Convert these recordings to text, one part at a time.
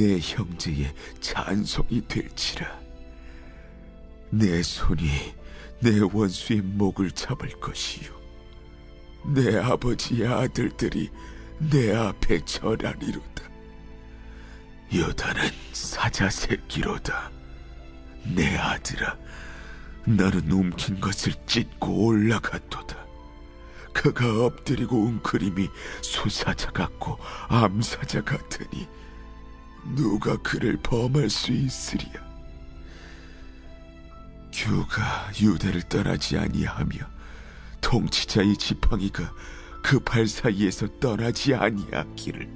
내 형제의 찬송이 될지라. 내 손이 내 원수의 목을 잡을 것이요. 내 아버지의 아들들이 내 앞에 절하리로다. 여다는 사자 새끼로다. 내 아들아, 너는 움킨 것을 찢고 올라갔도다. 그가 엎드리고 웅크림이 수사자 같고 암사자 같으니 누가 그를 범할 수 있으리야. 규가 유대를 떠나지 아니하며 통치자의 지팡이가 그 발 사이에서 떠나지 아니하기를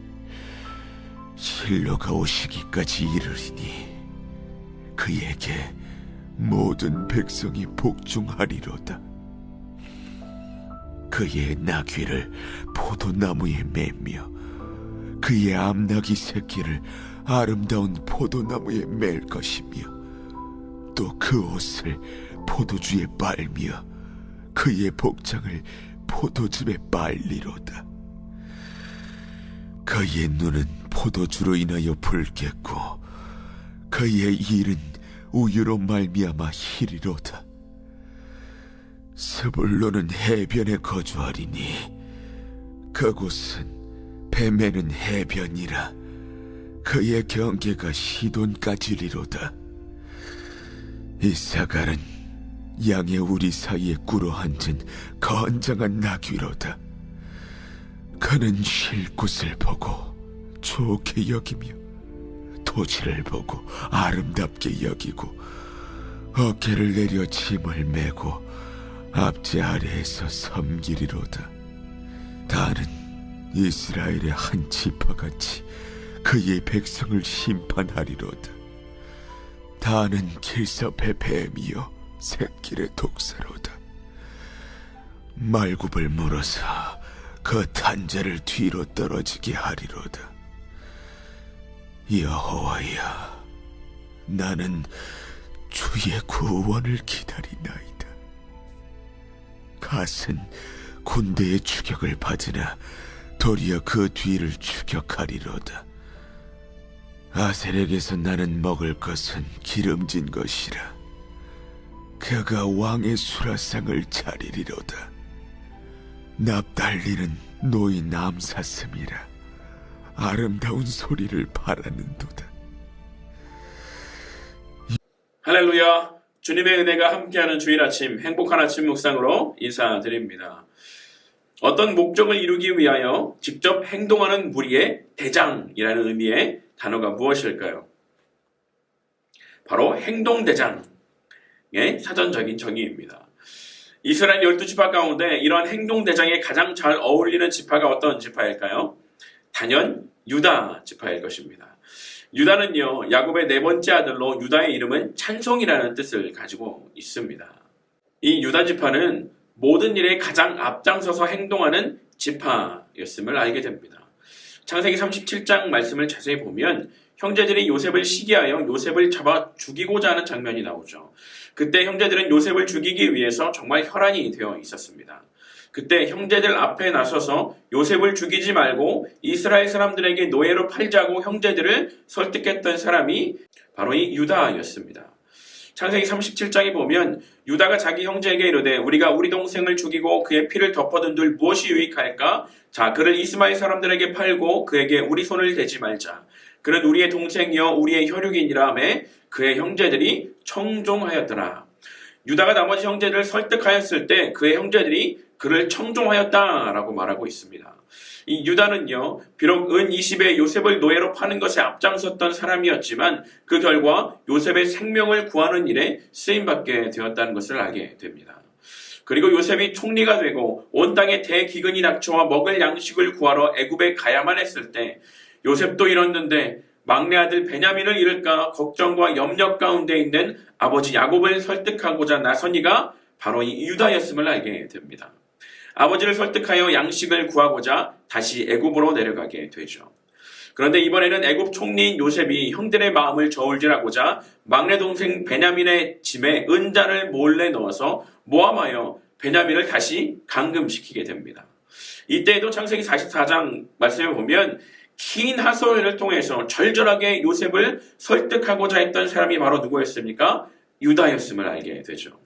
실로가 오시기까지 이르리니 그에게 모든 백성이 복종하리로다. 그의 나귀를 포도나무에 매며 그의 암나귀 새끼를 아름다운 포도나무에 맬 것이며 또 그 옷을 포도주에 빨며 그의 복장을 포도즙에 빨리로다. 그의 눈은 포도주로 인하여 붉겠고 그의 일은 우유로 말미암아 희리로다. 스불로는 해변에 거주하리니 그곳은 뱀에는 해변이라 그의 경계가 시돈까지리로다. 이사갈은 양의 우리 사이에 꿇어 앉은 건장한 나귀로다. 그는 쉴 곳을 보고 좋게 여기며 토지를 보고 아름답게 여기고 어깨를 내려 짐을 메고 앞제 아래에서 섬기리로다. 다는 이스라엘의 한 지파같이 그의 백성을 심판하리로다. 다는 길섭의 뱀이요 새길의 독사로다. 말굽을 물어서 그 탄자를 뒤로 떨어지게 하리로다. 여호와야, 나는 주의 구원을 기다리나이다. 갓은 군대의 추격을 받으나 도리어 그 뒤를 추격하리로다. 아셀에게서 나는 먹을 것은 기름진 것이라. 그가 왕의 수라상을 차리리로다. 납달리는 노인 암사슴이라. 아름다운 소리를 바라는도다. 할렐루야. 주님의 은혜가 함께하는 주일 아침 행복한 아침 묵상으로 인사드립니다. 어떤 목적을 이루기 위하여 직접 행동하는 무리의 대장이라는 의미의 단어가 무엇일까요? 바로 행동대장의 사전적인 정의입니다. 이스라엘 12지파 가운데 이러한 행동대장에 가장 잘 어울리는 지파가 어떤 지파일까요? 단연 유다 지파일 것입니다. 유다는요, 야곱의 네 번째 아들로 유다의 이름은 찬송이라는 뜻을 가지고 있습니다. 이 유다 지파는 모든 일에 가장 앞장서서 행동하는 지파였음을 알게 됩니다. 창세기 37장 말씀을 자세히 보면 형제들이 요셉을 시기하여 요셉을 잡아 죽이고자 하는 장면이 나오죠. 그때 형제들은 요셉을 죽이기 위해서 정말 혈안이 되어 있었습니다. 그때 형제들 앞에 나서서 요셉을 죽이지 말고 이스라엘 사람들에게 노예로 팔자고 형제들을 설득했던 사람이 바로 이 유다였습니다. 창세기 37장에 보면 유다가 자기 형제에게 이르되 우리가 우리 동생을 죽이고 그의 피를 덮어둔들 무엇이 유익할까? 자 그를 이스마엘 사람들에게 팔고 그에게 우리 손을 대지 말자. 그는 우리의 동생이여 우리의 혈육이니라 하매 그의 형제들이 청종하였더라. 유다가 나머지 형제들을 설득하였을 때 그의 형제들이 그를 청종하였다라고 말하고 있습니다. 이 유다는요, 비록 은 20에 요셉을 노예로 파는 것에 앞장섰던 사람이었지만 그 결과 요셉의 생명을 구하는 일에 쓰임받게 되었다는 것을 알게 됩니다. 그리고 요셉이 총리가 되고 온 땅에 대기근이 닥쳐와 먹을 양식을 구하러 애굽에 가야만 했을 때 요셉도 잃었는데 막내 아들 베냐민을 잃을까 걱정과 염려 가운데 있는 아버지 야곱을 설득하고자 나선 이가 바로 이 유다였음을 알게 됩니다. 아버지를 설득하여 양식을 구하고자 다시 애굽으로 내려가게 되죠. 그런데 이번에는 애굽 총리인 요셉이 형들의 마음을 저울질하고자 막내 동생 베냐민의 짐에 은자를 몰래 넣어서 모함하여 베냐민을 다시 감금시키게 됩니다. 이때에도 창세기 44장 말씀에 보면 긴 하소연을 통해서 절절하게 요셉을 설득하고자 했던 사람이 바로 누구였습니까? 유다였음을 알게 되죠.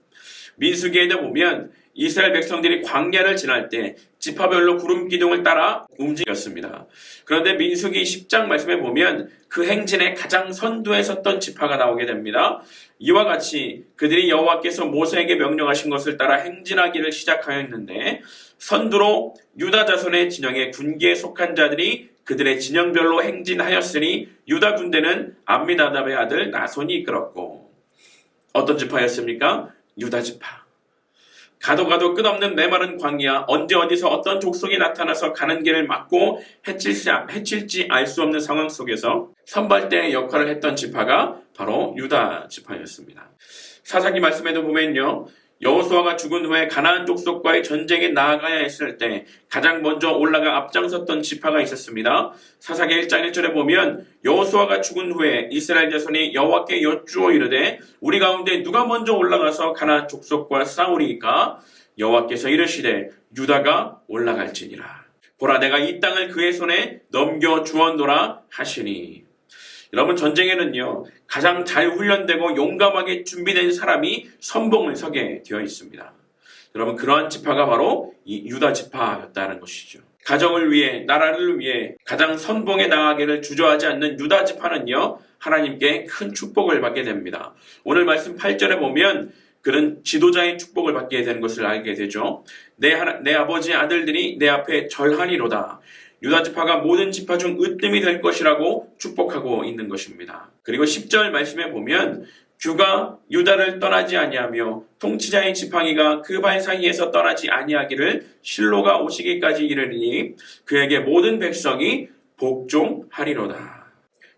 민수기에도 보면 이스라엘 백성들이 광야를 지날 때 지파별로 구름 기둥을 따라 움직였습니다. 그런데 민수기 10장 말씀에 보면 그 행진에 가장 선두에 섰던 지파가 나오게 됩니다. 이와 같이 그들이 여호와께서 모세에게 명령하신 것을 따라 행진하기를 시작하였는데 선두로 유다 자손의 진영에 군기에 속한 자들이 그들의 진영별로 행진하였으니 유다 군대는 암미나답의 아들 나손이 이끌었고 어떤 지파였습니까? 유다 지파. 가도 가도 끝없는 메마른 광야, 언제 어디서 어떤 족속이 나타나서 가는 길을 막고 해칠지, 해칠지 알 수 없는 상황 속에서 선발대의 역할을 했던 지파가 바로 유다 지파였습니다. 사사기 말씀에도 보면요. 여호수아가 죽은 후에 가나안 족속과의 전쟁에 나아가야 했을 때 가장 먼저 올라가 앞장섰던 지파가 있었습니다. 사사기 1장 1절에 보면 여호수아가 죽은 후에 이스라엘 자손이 여호와께 여쭈어 이르되 우리 가운데 누가 먼저 올라가서 가나안 족속과 싸우리이까 여호와께서 이르시되 유다가 올라갈지니라. 보라 내가 이 땅을 그의 손에 넘겨 주었노라 하시니 여러분 전쟁에는요 가장 잘 훈련되고 용감하게 준비된 사람이 선봉을 서게 되어 있습니다. 여러분 그러한 지파가 바로 이 유다 지파였다는 것이죠. 가정을 위해 나라를 위해 가장 선봉에 나가기를 주저하지 않는 유다 지파는요 하나님께 큰 축복을 받게 됩니다. 오늘 말씀 8절에 보면 그는 지도자의 축복을 받게 되는 것을 알게 되죠. 내, 하나, 내 아버지의 아들들이 내 앞에 절하니로다. 유다 지파가 모든 지파 중 으뜸이 될 것이라고 축복하고 있는 것입니다. 그리고 10절 말씀에 보면 규가 유다를 떠나지 아니하며 통치자인 지팡이가 그 발 사이에서 떠나지 아니하기를 실로가 오시기까지 이르니 그에게 모든 백성이 복종하리로다.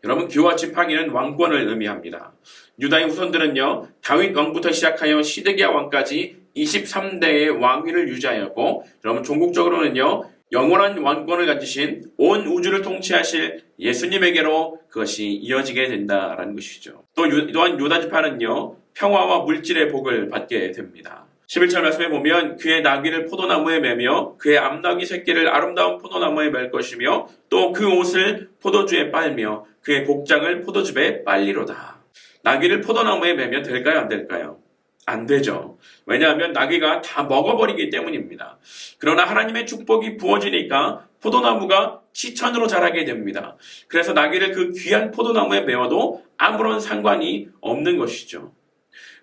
여러분 규와 지팡이는 왕권을 의미합니다. 유다의 후손들은요 다윗 왕부터 시작하여 시드기야 왕까지 23대의 왕위를 유지하였고 여러분 종국적으로는요 영원한 왕권을 가지신 온 우주를 통치하실 예수님에게로 그것이 이어지게 된다라는 것이죠. 또 유, 또한 유다 지파는요 평화와 물질의 복을 받게 됩니다. 11절 말씀에 보면 그의 나귀를 포도나무에 매며 그의 암나귀 새끼를 아름다운 포도나무에 맬 것이며 또 그 옷을 포도주에 빨며 그의 복장을 포도즙에 빨리로다. 나귀를 포도나무에 매면 될까요 안 될까요? 안 되죠. 왜냐하면 나귀가 다 먹어버리기 때문입니다. 그러나 하나님의 축복이 부어지니까 포도나무가 치천으로 자라게 됩니다. 그래서 나귀를 그 귀한 포도나무에 메어도 아무런 상관이 없는 것이죠.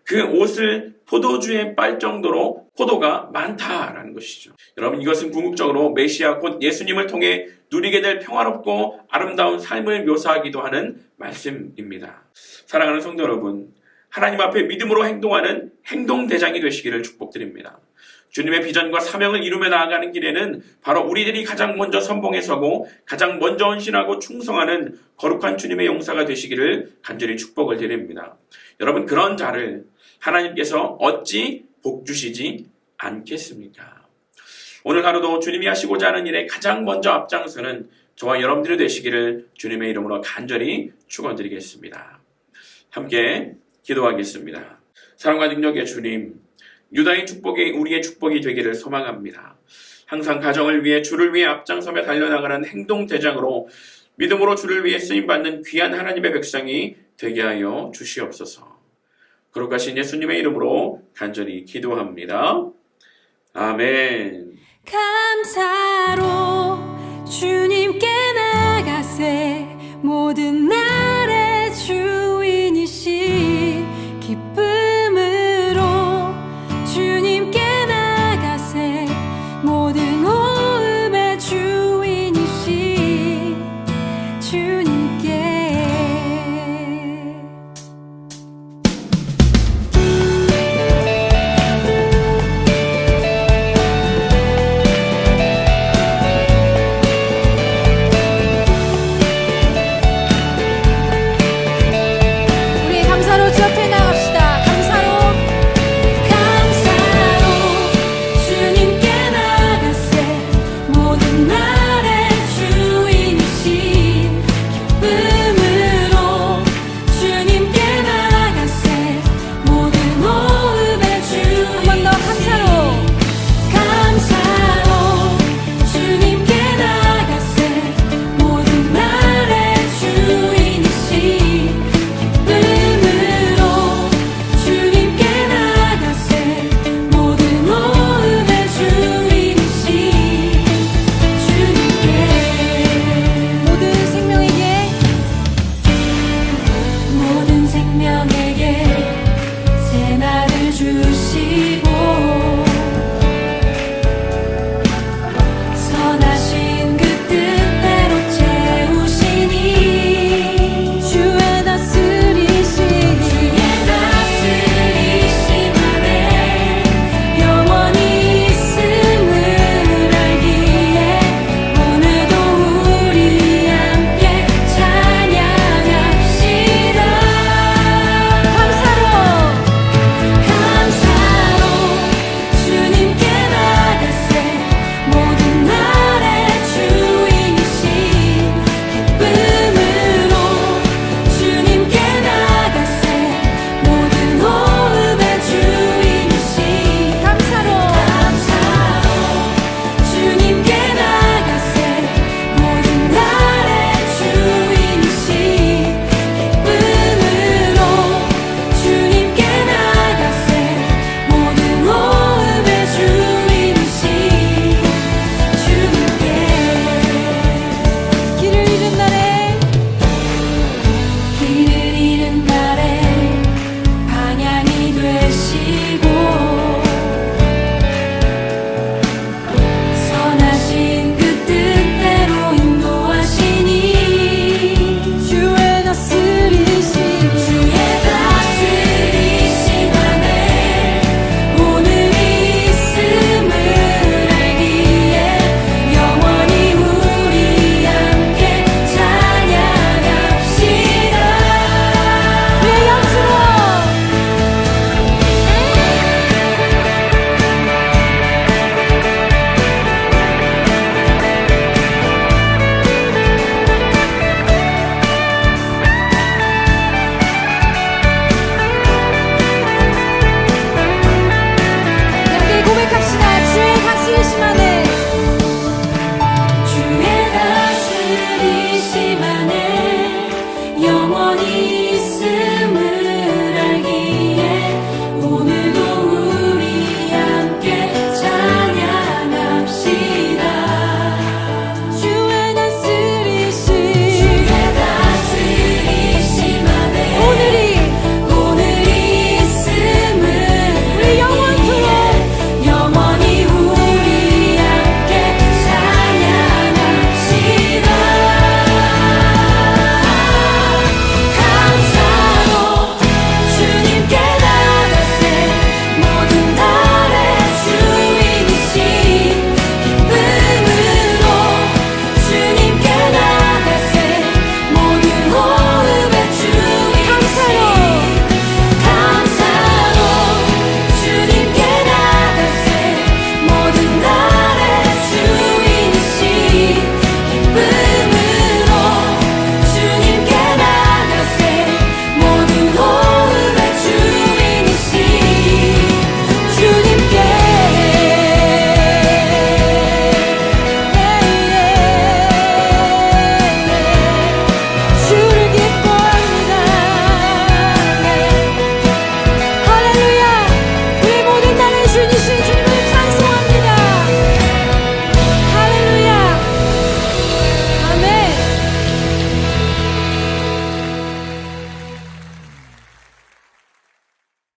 그 옷을 포도주에 빨 정도로 포도가 많다라는 것이죠. 여러분 이것은 궁극적으로 메시아 곧 예수님을 통해 누리게 될 평화롭고 아름다운 삶을 묘사하기도 하는 말씀입니다. 사랑하는 성도 여러분, 하나님 앞에 믿음으로 행동하는 행동 대장이 되시기를 축복드립니다. 주님의 비전과 사명을 이루며 나아가는 길에는 바로 우리들이 가장 먼저 선봉에 서고 가장 먼저 헌신하고 충성하는 거룩한 주님의 용사가 되시기를 간절히 축복을 드립니다. 여러분 그런 자를 하나님께서 어찌 복 주시지 않겠습니까? 오늘 하루도 주님이 하시고자 하는 일에 가장 먼저 앞장서는 저와 여러분들이 되시기를 주님의 이름으로 간절히 축원드리겠습니다. 함께 기도하겠습니다. 사랑과 능력의 주님, 유다인 축복이 우리의 축복이 되기를 소망합니다. 항상 가정을 위해 주를 위해 앞장서며 달려나가는 행동 대장으로 믿음으로 주를 위해 쓰임 받는 귀한 하나님의 백성이 되게 하여 주시옵소서. 거룩하신 예수님의 이름으로 간절히 기도합니다. 아멘. 감사로 주님께 나가세 모든